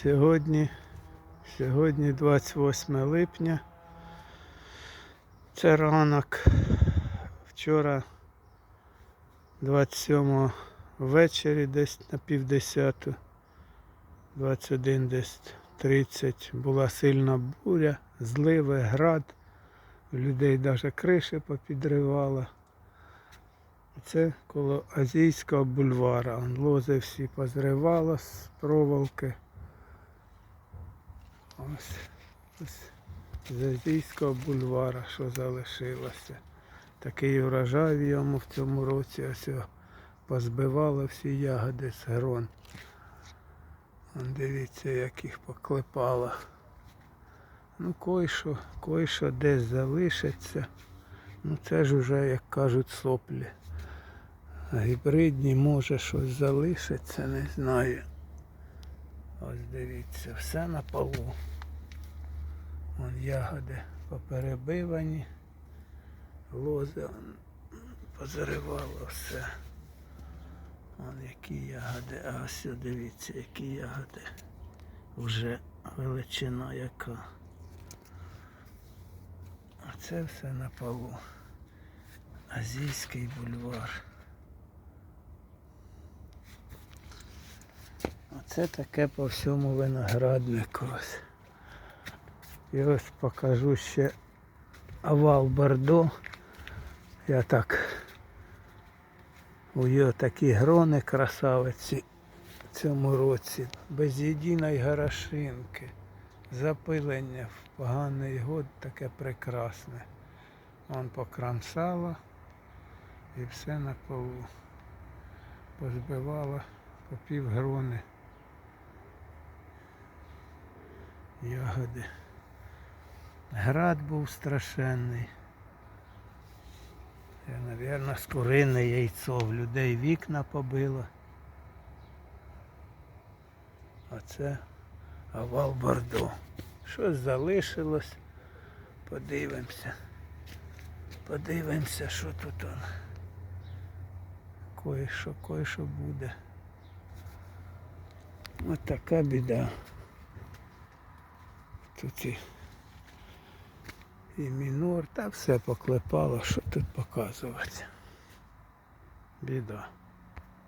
Сьогодні, сьогодні 28 липня. Це ранок. Вчора 27 ввечері, десь на півдесяту, 21 десь 30 була сильна буря, зливи, град. Людей навіть криші попідривала. Це коло Азійського бульвара. Лози всі позривало з проволоки. Ось, ось з Азійського бульвара, що залишилося. Такий урожай в йому в цьому році ось позбивало всі ягоди з грон. Дивіться, як їх поклепало. Ну, кой-що, кой-що десь залишиться. Ну це ж уже, як кажуть, соплі. Гібридні може щось залишиться, не знаю. Ось дивіться, все на полу. Вон ягоди поперебивані, лози он позривало все. Вон які ягоди, а ось дивіться, які ягоди. Вже величина яка. А це все на полу. Азійський бульвар. Оце таке по всьому винограднику. ось. І ось покажу ще овал Бордо. Я так у його такі грони красавиці в цьому році. Без єдиної горошинки. Запилення в поганий год таке прекрасне. Вон покрамсало і все на полу. Позбивало по пів грони. Ягоди. Град був страшенний. Це, мабуть, скурине яйцо в людей вікна побило. А це овал бордо. Щось залишилось. Подивимося. Подивимося, що тут он. Кое-що, кое-що буде. Ось така біда. Тут і, і мінор, та все поклепало, що тут показувати. Біда.